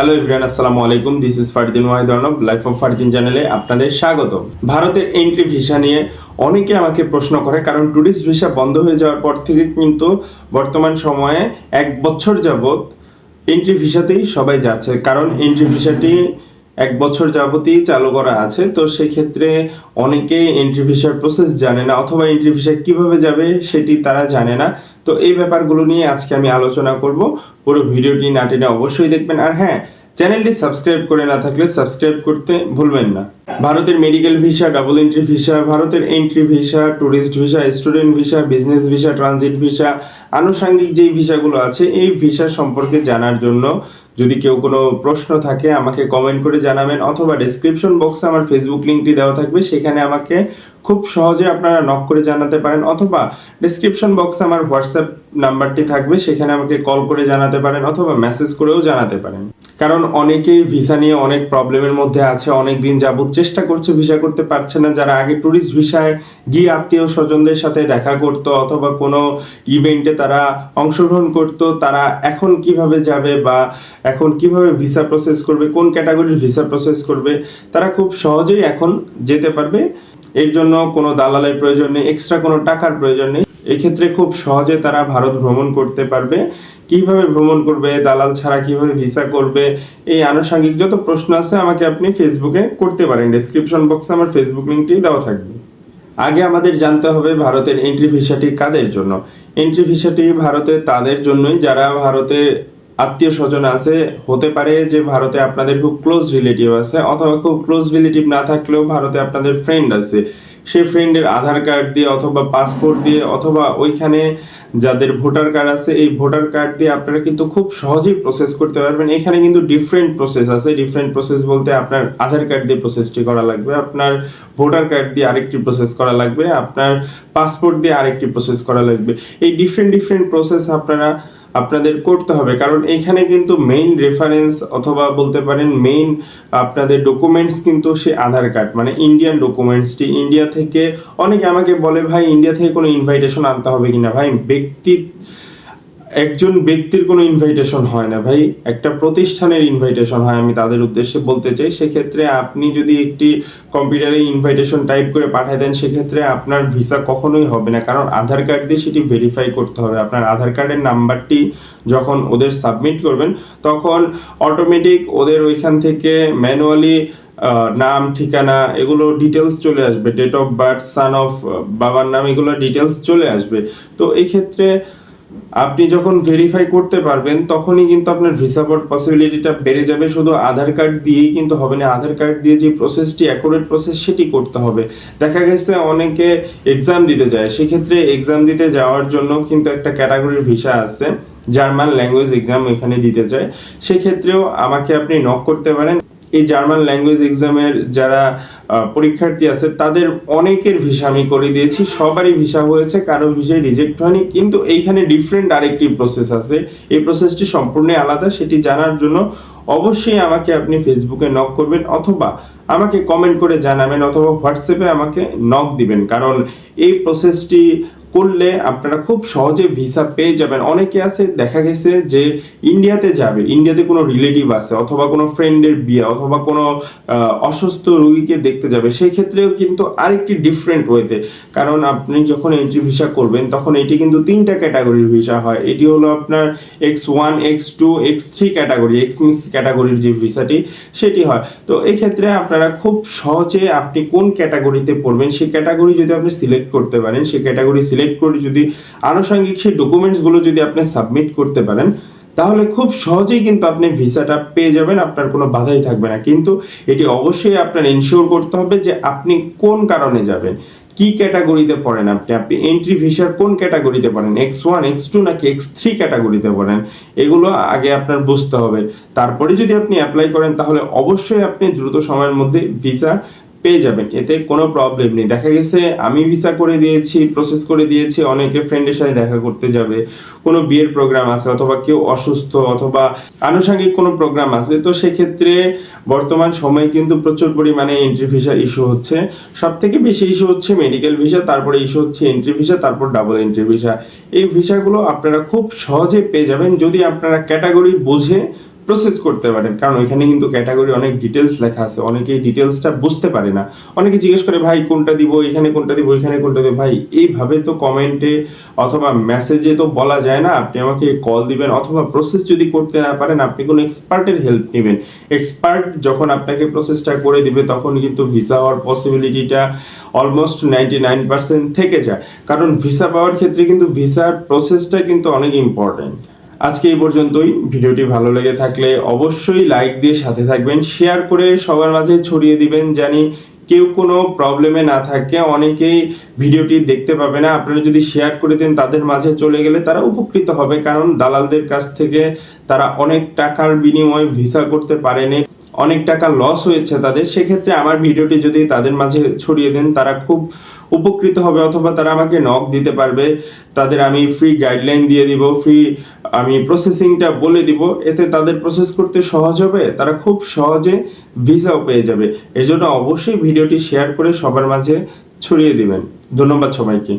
Hello Ibran আসসালামু আলাইকুম this is Fardin Wahid Arnob life of Fardin চ্যানেলে আপনাদের স্বাগত ভারতের এন্ট্রি ভিসা নিয়ে অনেকে আমাকে প্রশ্ন করে, কারণ ট্যুরিস্ট ভিসা বন্ধ হয়ে যাওয়ার পর থেকে কিন্তু বর্তমান সময়ে এক বছর যাবৎ এন্ট্রি ভিসাতেই সবাই যাচ্ছে। কারণ এন্ট্রি ভিসাটি এক বছর যাবতই চালু করা আছে, তো সেক্ষেত্রে অনেকেই এন্ট্রি ভিসার প্রসেস জানে না অথবা এন্ট্রি ভিসা কীভাবে যাবে সেটি তারা জানে না। তো এই ব্যাপারগুলো নিয়ে আজকে আমি আলোচনা করব। পুরো ভিডিওটি না টেনে অবশ্যই দেখবেন। আর হ্যাঁ চ্যানেলটি সাবস্ক্রাইব করে না থাকলে সাবস্ক্রাইব করতে ভুলবেন না। ভারতের medical visa double entry visa ভারতের entry visa tourist visa student visa business visa transit visa আনুষঙ্গিক যেই ভিসাগুলো আছে, এই ভিসা সম্পর্কে জানার জন্য যদি কেউ কোনো প্রশ্ন থাকে, আমাকে কমেন্ট করে জানাবেন অথবা ডিসক্রিপশন বক্সে আমার ফেসবুক লিঙ্কটি দেওয়া থাকবে। সেখানে আমাকে খুব সহজে আপনারা নক করে জানাতে পারেন অথবা ডিসক্রিপশন বক্সে আমার হোয়াটসঅ্যাপ নাম্বারটি থাকবে, সেখানে আমাকে কল করে জানাতে পারেন অথবা মেসেজ করেও জানাতে পারেন। কারণ অনেকেই ভিসা নিয়ে অনেক প্রবলেমের মধ্যে আছে অনেক দিন যাবত চেষ্টা করছে ভিসা করতে পারছে না। যারা আগে ট্যুরিস্ট ভিসায় গিয়ে আত্মীয় স্বজনদের সাথে দেখা করত অথবা কোনো ইভেন্টে তারা অংশগ্রহণ করত, তারা এখন কীভাবে যাবে বা এখন কীভাবে ভিসা প্রসেস করবে, কোন ক্যাটাগরির ভিসা প্রসেস করবে, তারা খুব সহজেই এখন যেতে পারবে। এর জন্য কোনো দালালের প্রয়োজন নেই এক্সট্রা কোনো টাকার প্রয়োজন নেই। এক্ষেত্রে খুব সহজে তারা ভারত ভ্রমণ করতে পারবে। কীভাবে ভ্রমণ করবে, দালাল ছাড়া কীভাবে ভিসা করবে, এই আনুষঙ্গিক যত প্রশ্ন আছে আমাকে আপনি ফেসবুকে করতে পারেন। ডিসক্রিপশন বক্সে আমার ফেসবুক লিঙ্কটি দেওয়া থাকবে। আগে আমাদের জানতে হবে ভারতের এন্ট্রি ভিসাটি কাদের জন্য। এন্ট্রি ভিসাটি ভারতে তাদের জন্যই, যারা ভারতে আত্মীয় স্বজন আছে, হতে পারে যে ভারতে আপনাদের খুব ক্লোজ রিলেটিভ আছে, অথবা খুব ক্লোজ রিলেটিভ না থাকলেও ভারতে আপনাদের ফ্রেন্ড আছে। সেই ফ্রেন্ডের আধার কার্ড দিয়ে অথবা পাসপোর্ট দিয়ে অথবা ওইখানে যাদের ভোটার কার্ড আছে, এই ভোটার কার্ড দিয়ে আপনারা কিন্তু খুব সহজেই প্রসেস করতে পারবেন। এখানে কিন্তু ডিফারেন্ট প্রসেস আছে। ডিফারেন্ট প্রসেস বলতে আপনার আধার কার্ড দিয়ে প্রসেসটি করা লাগবে, আপনার ভোটার কার্ড দিয়ে আরেকটি প্রসেস করা লাগবে, আপনার পাসপোর্ট দিয়ে আরেকটি প্রসেস করা লাগবে। এই ডিফারেন্ট ডিফারেন্ট প্রসেস আপনারা আপনাদের করতে হবে। কারণ এখানে কিন্তু মেইন রেফারেন্স অথবা বলতে পারেন মেইন আপনাদের ডকুমেন্টস কিন্তু সে আধার কার্ড মানে ইন্ডিয়ান ডকুমেন্টসটি ইন্ডিয়া থেকে অনেকে আমাকে বলে, ভাই ইন্ডিয়া থেকে কোনো ইনভাইটেশন আনতে হবে কিনা? ভাই, ব্যক্তি একজন ব্যক্তির কোনো ইনভাইটেশন হয় না ভাই। একটা প্রতিষ্ঠানের ইনভাইটেশন হয়, আমি তাদের উদ্দেশ্যে বলতে চাই। সেক্ষেত্রে আপনি যদি একটি কম্পিউটারে ইনভাইটেশন টাইপ করে পাঠায় দেন, সেক্ষেত্রে আপনার ভিসা কখনোই হবে না। কারণ আধার কার্ড দিয়ে সেটি ভেরিফাই করতে হবে। আপনার আধার কার্ডের নাম্বারটি যখন ওদের সাবমিট করবেন, তখন অটোমেটিক ওদের ওইখান থেকে ম্যানুয়ালি নাম, ঠিকানা, এগুলো ডিটেলস চলে আসবে। Date of birth son of বাবার নাম, এগুলো ডিটেলস চলে আসবে। তো এই ক্ষেত্রে আপনি যখন ভেরিফাই করতে পারবেন, তখনই কিন্তু আপনার ভিসা বোর্ড পসিবিলিটিটা বেড়ে যাবে। শুধু আধার কার্ড দিয়েই কিন্তু হবে না, আধার কার্ড দিয়ে যে প্রসেসটি অ্যাকুরেট প্রসেস সেটি করতে হবে। দেখা গেছে অনেকে এক্সাম দিতে যায়। সেক্ষেত্রে এক্সাম দিতে যাওয়ার জন্য কিন্তু একটা ক্যাটাগরির ভিসা আছে জার্মান ল্যাঙ্গুয়েজ এক্সাম এখানে দিতে চায়। সেক্ষেত্রেও আমাকে আপনি নক করতে পারেন। এই জার্মান ল্যাঙ্গুয়েজ এক্সামের যারা পরীক্ষার্থী আছে, তাদের অনেকের ভিসা আমি করে দিয়েছি। সবারই ভিসা হয়েছে কারও ভিসায় রিজেক্ট হয়নি। কিন্তু এইখানে ডিফারেন্ট আরেকটি প্রসেস আছে। এই প্রসেসটি সম্পূর্ণ আলাদা, সেটি জানার জন্য অবশ্যই আমাকে আপনি ফেসবুকে নক করবেন, অথবা আমাকে কমেন্ট করে জানাবেন, অথবা হোয়াটসঅ্যাপে আমাকে নক দিবেন। কারণ এই প্রসেসটি করলে আপনারা খুব সহজে ভিসা পেয়ে যাবেন। অনেকে আছে, দেখা গেছে যে ইন্ডিয়াতে যাবে, ইন্ডিয়াতে কোনো রিলেটিভ আছে, অথবা কোনো ফ্রেন্ডের বিয়ে, অথবা কোনো অসুস্থ রোগীকে দেখতে যাবে। সেই ক্ষেত্রেও কিন্তু আরেকটি ডিফারেন্ট ওয়েতে কারণ আপনি যখন এন্ট্রি ভিসা করবেন, তখন এটি কিন্তু তিনটা ক্যাটাগরির ভিসা হয়। এটি হলো আপনার X one X two X three category X misc ক্যাটাগরির যে ভিসাটি সেটি হয়। তো এই ক্ষেত্রে আপনারা খুব সহজে আপনি কোন ক্যাটাগরিতে পড়বেন সেই ক্যাটাগরি যদি আপনি সিলেক্ট করতে পারেন সেই ক্যাটাগরি সিলেক্ট করে যদি আনুষঙ্গিক সেই ডকুমেন্টসগুলো যদি আপনি সাবমিট করতে পারেন, তাহলে খুব সহজেই কিন্তু আপনি ভিসাটা পেয়ে যাবেন, আপনার কোনো বাধাই থাকবে না। কিন্তু এটি অবশ্যই আপনার ইনশিওর করতে হবে যে আপনি কোন কারণে যাবেন, কি ক্যাটাগরিতে পড়েন আপনি আপনি এন্ট্রি ভিসার কোন ক্যাটাগরিতে পড়েন এক্স ওয়ান এক্স টু নাকি এক্স থ্রি ক্যাটাগরিতে পড়েন, এগুলো আগে আপনার বুঝতে হবে। তারপরে যদি আপনি অ্যাপ্লাই করেন, তাহলে অবশ্যই আপনি দ্রুত সময়ের মধ্যে ভিসা পেয়ে যাবেন, এতে কোনো প্রবলেম নেই। দেখা গেছে, আমি ভিসা করে দিয়েছি প্রসেস করে দিয়েছি অনেকে ফ্রেন্ডের সাথে দেখা করতে যাবে। কোনো বিয়ের প্রোগ্রাম আছে, অথবা কেউ অসুস্থ, অথবা আনুষঙ্গিক কোনো প্রোগ্রাম আছে, তো সেক্ষেত্রে বর্তমান সময়ে কিন্তু প্রচুর পরিমাণে এন্ট্রি ভিসা ইস্যু হচ্ছে। সব থেকে বেশি ইস্যু হচ্ছে মেডিকেল ভিসা তারপরে ইস্যু হচ্ছে এন্ট্রি ভিসা তারপর ডাবল এন্ট্রি ভিসা এই ভিসাগুলো আপনারা খুব সহজে পেয়ে যাবেন, যদি আপনারা ক্যাটাগরি বুঝে প্রসেস করতে পারেন। কারণ ওইখানে কিন্তু ক্যাটাগরি অনেক ডিটেলস লেখা আছে। অনেকে এই ডিটেলসটা বুঝতে পারে না। অনেকে জিজ্ঞেস করে, ভাই, কোনটা দিব? এখানে কোনটা দিব? এখানে কোনটা দিব? ভাই, এইভাবে তো কমেন্টে অথবা মেসেজে তো বলা যায় না। আপনি আমাকে কল দিবেন অথবা প্রসেস যদি করতে না পারেন, আপনি কোনো এক্সপার্টের হেল্প নেবেন। এক্সপার্ট যখন আপনাকে প্রসেসটা করে দিবে, তখন কিন্তু ভিসা হওয়ার পসিবিলিটিটা অলমোস্ট নাইনটি নাইন পার্সেন্ট থেকে যায়। কারণ ভিসা পাওয়ার ক্ষেত্রে কিন্তু ভিসার প্রসেসটা কিন্তু অনেক ইম্পর্টেন্ট আজকে এই পর্যন্তই। ভিডিওটি ভালো লেগে থাকলে অবশ্যই লাইক দিয়ে সাথে থাকবেন শেয়ার করে সবার মাঝে ছড়িয়ে দিবেন জানি কেউ কোনো প্রবলেমে না থাকে। অনেকেই ভিডিওটি দেখতে পাবে না। আপনারা যদি শেয়ার করে দেন তাদের মাঝে চলে গেলে তারা উপকৃত হবে। কারণ দালালদের কাছ থেকে তারা অনেক টাকার বিনিময়ে ভিসা করতে পারেনি, অনেক টাকা লস হয়েছে তাদের। সেক্ষেত্রে আমার ভিডিওটি যদি তাদের মাঝে ছড়িয়ে দেন, তারা খুব উপকৃত হবে অথবা তারা আমাকে নক দিতে পারবে, তাদের আমি ফ্রি গাইডলাইন দিয়ে দিব ফ্রি আমি প্রসেসিংটা বলে দিব, এতে তাদের প্রসেস করতে সহজ হবে, তারা খুব সহজে ভিসাও পেয়ে যাবে। এজন্য অবশ্যই ভিডিওটি শেয়ার করে সবার মাঝে ছড়িয়ে দিবেন। ধন্যবাদ সবাইকে।